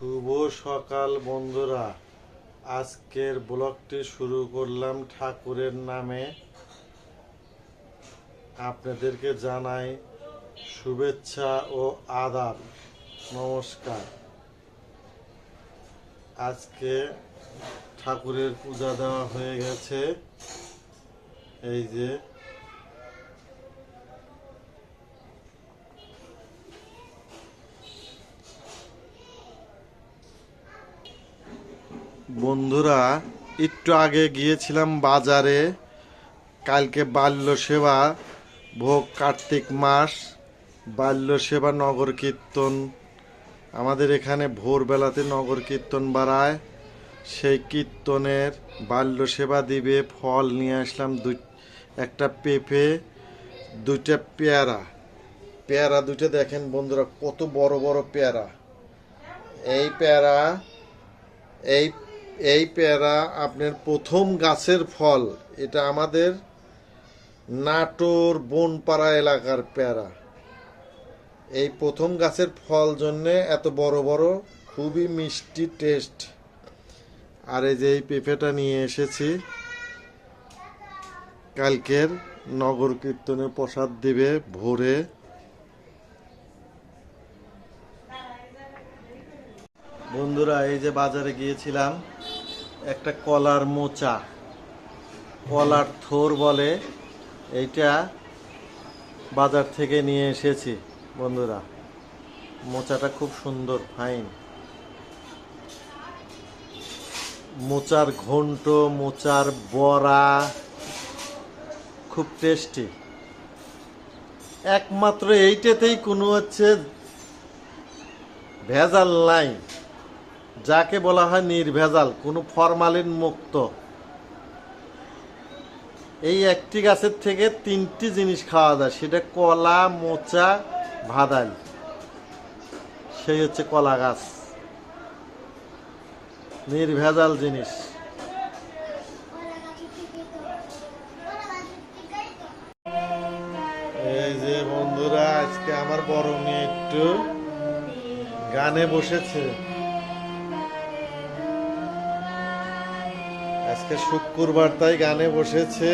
শুভ সকাল, বন্ধুরা। আজকের ব্লগটি শুরু করলাম ঠাকুরের নামে। আপনাদেরকে জানাই শুভেচ্ছা ও আদাব। নমস্কার। আজকে ঠাকুরের পূজা দেওয়া হয়ে গেছে। এই যে বন্ধুরা, একটু আগে গিয়েছিলাম বাজারে। কালকে বাল্য সেবা, ভোগ কার্তিক মাস, বাল্য সেবা, নগর কীর্তন। আমাদের এখানে ভোরবেলাতে নগর কীর্তন বাড়ায়। সেই কীর্তনের বাল্য সেবা দিবে, ফল নিয়ে আসলাম দু, একটা পেঁপে, দুইটা পেয়ারা। পেয়ারা দুইটা দেখেন বন্ধুরা, কত বড় বড় পেয়ারা। এই পেয়ারা, এই এই পেয়ারা আপনার প্রথম গাছের ফল। এটা আমাদের নাটোর বনপাড়া এলাকার পেয়ারা। এই প্রথম গাছের ফল জন্যে এত বড় বড়, খুবই মিষ্টি টেস্ট। আর এই যে এই পেঁপেটা নিয়ে এসেছি, কালকের নগর কীর্তনে প্রসাদ দিবে ভোরে। বন্ধুরা, এই যে বাজারে গিয়েছিলাম একটা কলার মোচা। কলার থোর বলে, এইটা বাজার থেকে নিয়ে এসেছি, বন্ধুরা। মোচাটা খুব সুন্দর, ফাইন। মোচার ঘন্ট, মোচার বড়া খুব টেস্টি। একমাত্র এইটাতেই কোনো হচ্ছে ভেজাল নাই। যাকে বলা হয় নির্ভেজাল, কোনো ফরমালিন মুক্ত। এই একটি গাছের থেকে তিনটি জিনিস খাওয়া যায়, সেটা কলা, মোচা ভাদাল সেই হচ্ছে কলা গাছ। নির্ভেজাল জিনিস। এই যে বন্ধুরা, আজকে আমার বড় মেয়ে একটু গানে বসেছে। আজকে শুক্রবার তাই গানে বসেছে।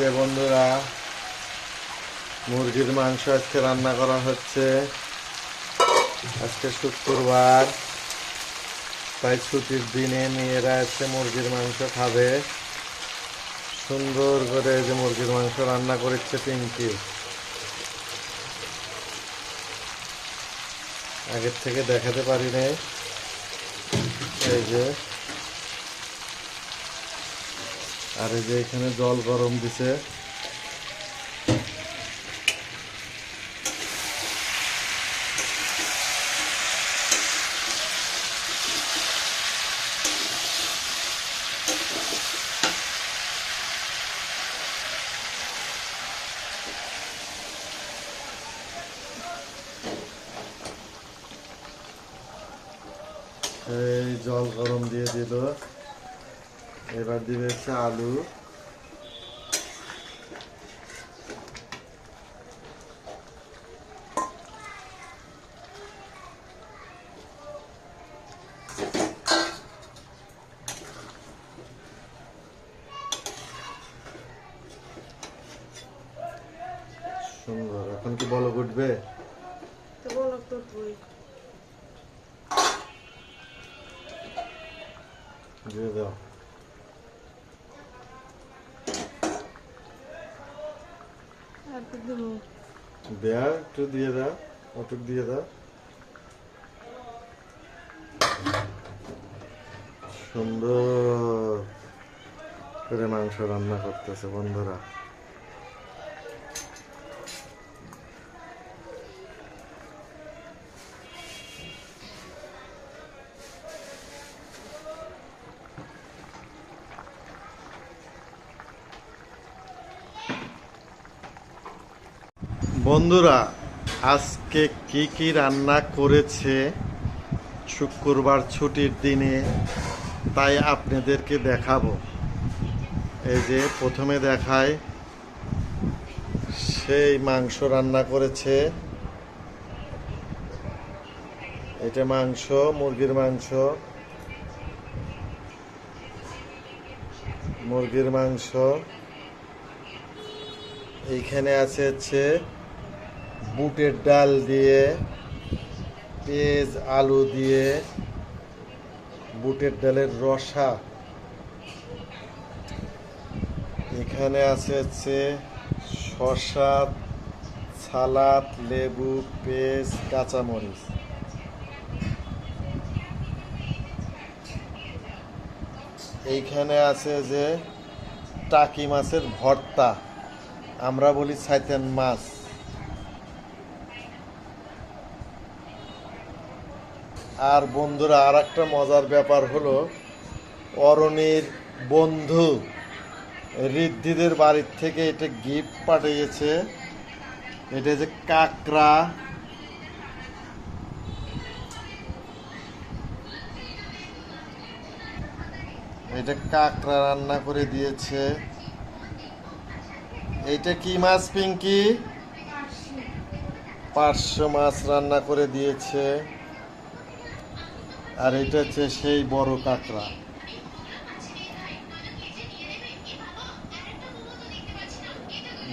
যে বন্ধুরা, মুরগির মাংস আজকে রান্না করা হচ্ছে। আজকে শুক্রবার, তাই ছুটির দিনে মেয়েরা এসে মুরগির মাংস খাবে। সুন্দর করে যে মুরগির মাংস রান্না করেছে পিঙ্কি। আগের থেকে দেখাতে পারি নাই এই যে আর এই যে এখানে জল গরম দিছে। এই জল গরম দিয়ে দিল। এবার দিবে হচ্ছে আলু। সুন্দর। এখন কি বলো উঠবে? দিয়ে দাও আর তো দেবো দেয়া একটু দিয়ে দাও দিয়ে দাও সুন্দর করে মাংস রান্না করতেছে বন্ধুরা। বন্ধুরা, আজকে কি কি রান্না করেছে শুক্রবার ছুটির দিনে, তাই আপনাদেরকে দেখাবো। এই যে প্রথমে দেখায় সেই মাংস রান্না করেছে। এটা মাংস, মুরগির মাংস। মুরগির মাংস। এইখানে আছে হচ্ছে বুটের ডাল দিয়ে, পেঁয়াজ, আলু দিয়ে বুটের ডালের রসা। এখানে আছে হচ্ছে শসা, সালাদ, লেবু, পেঁয়াজ, কাঁচামরিচ। এইখানে আছে যে টাকি মাছের ভর্তা। আমরা বলি সাইতেন মাছ। আর বন্ধুরা আর একটা মজার ব্যাপার হলো, অরণির বন্ধু ঋদ্ধিদের বাড়ির থেকে এটা গিফট পাঠিয়েছে। এটা যে কাকড়া। এটা কাকড়া রান্না করে দিয়েছে। এইটা কি মাছ, পিঙ্কি? পাঁচশো মাছ রান্না করে দিয়েছে। আর এটা হচ্ছে সেই বড় কাঁকড়া।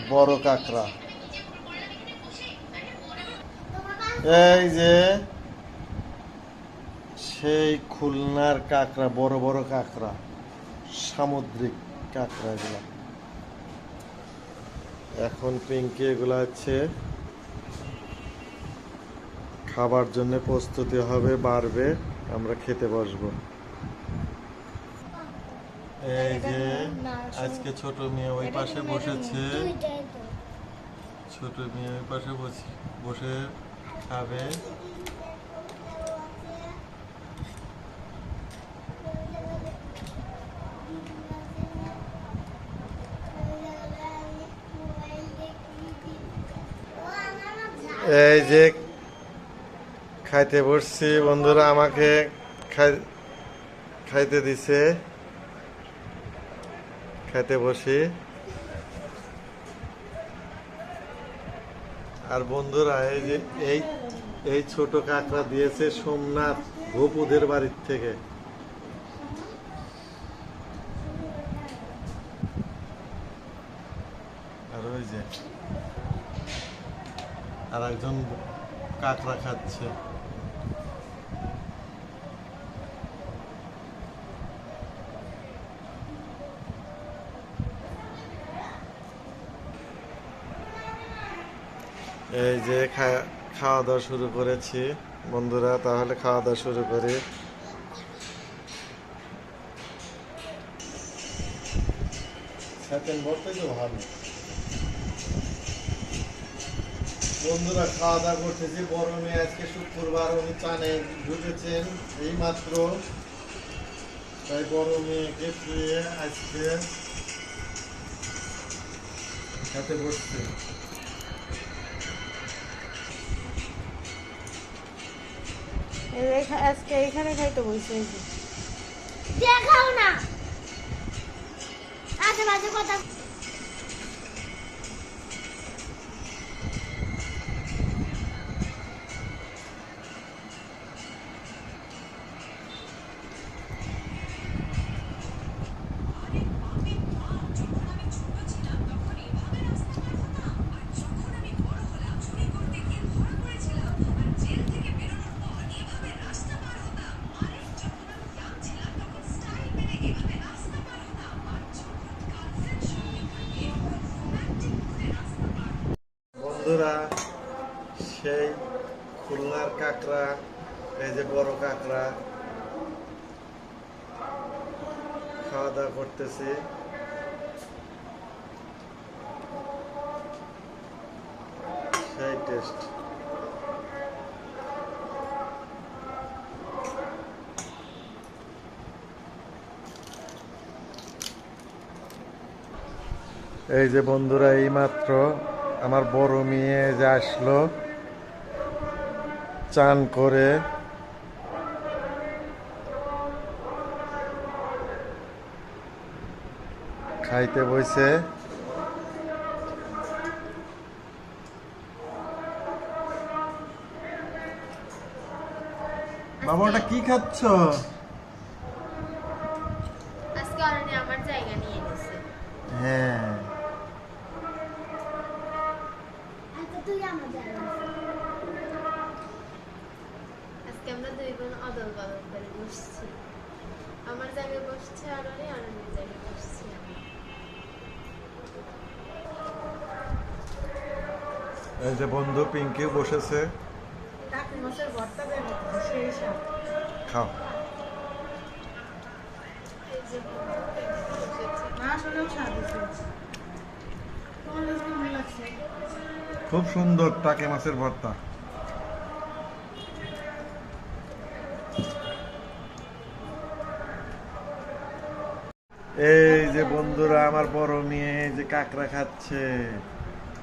বড় কাঁকড়া। এই যে সেই খুলনার কাঁকড়া, বড় বড় কাঁকড়া, সামুদ্রিক কাঁকড়া এগুলা। এখন পিঙ্কি এগুলা হচ্ছে খাবার জন্য প্রস্তুতি হবে, বাড়বে, আমরা খেতে বসবো। এই যে, আজকে ছোট মেয়ে ওই পাশে বসেছে। ছোট মেয়ে ওই পাশে বসে খাবে। এই যে খাইতে বসছি। বন্ধুরা আমাকে খাই খাইতে দিছে। খাইতে বসি। আর বন্ধুরা, এই যে এই এই ছোট কাঁকড়া দিয়েছে সোমনাথ গোপুদের বাড়ির থেকে। আর ওই যে আর একজন কাঁকড়া খাচ্ছে। এই যে খাওয়া দাওয়া শুরু করেছি। বন্ধুরা, তাহলে খাওয়া দাওয়া শুরু করি। বন্ধুরা খাওয়া দাওয়া করতেছি। বড় মেয়ে আজকে শুক্রবার, উনি চানে ঢুকেছেন এই মাত্র তাই বড় মেয়েকে আজকে সাথে বসছে। আজকে এখানে খাইতে বসে এই দেখাও না। বাজে কথা বন্ধুরা সেই খুলনার কাঁকড়া, এই যে বড় কাঁকড়া। খাওয়া দাওয়া করতেছি। সেই টেস্ট এই যে বন্ধুরা, এইমাত্র আমার বড় মেয়ে যে আসলো চান করে খাইতে বইছে। বাবা ওটা কি খাচ্ছ আজকে অলরেডি আমার জায়গা নিয়ে নিছে হ্যাঁ আচ্ছা তুই আমার জায়গা আজকে আমরা দুই বোন অদল বদল করে বসছি আমার জায়গায় বসছে আরনি আরনের জায়গায় বসছি আমি এই যে বন্ধু পিঙ্কি বসেছে। খাও? খুব সুন্দর টাকে মাছের ভর্তা। এই যে বন্ধুরা আমার বড় মেয়ে এই যে কাঁকড়া খাচ্ছে।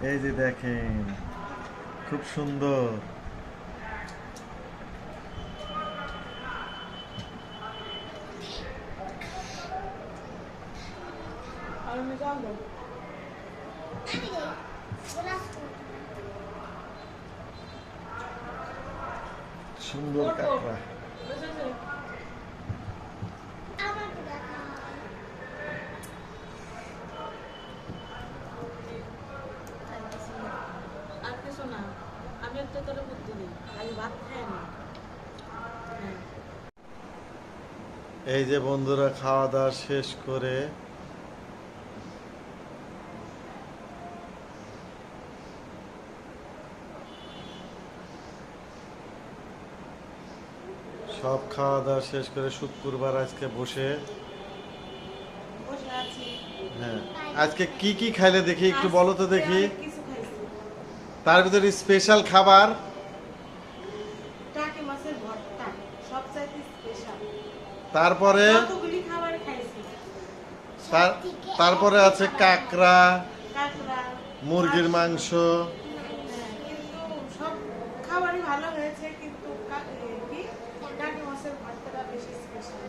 এই যে দেখেন। খুব সুন্দর আর আমি যাব। সুন্দর কাঁকড়া বুঝেছ? একটা তোর বুদ্ধি দিই খালি ভাত খাই না। হ্যাঁ। এই যে বন্ধুরা খাওয়া দাওয়া শেষ করে সব খাওয়া দাওয়া শেষ করে শুক্রবার আজকে বসে। হ্যাঁ আজকে কি কি খাইলে দেখি একটু বলো তো দেখি। তার ভিতরে স্পেশাল খাবার? তারপরে? তারপরে আছে কাঁকড়া মুরগির মাংস। হ্যাঁ, ভালো হয়েছে কিন্তু কা- কি? টাকি মাছের ভর্তাটা বেশি স্পেশাল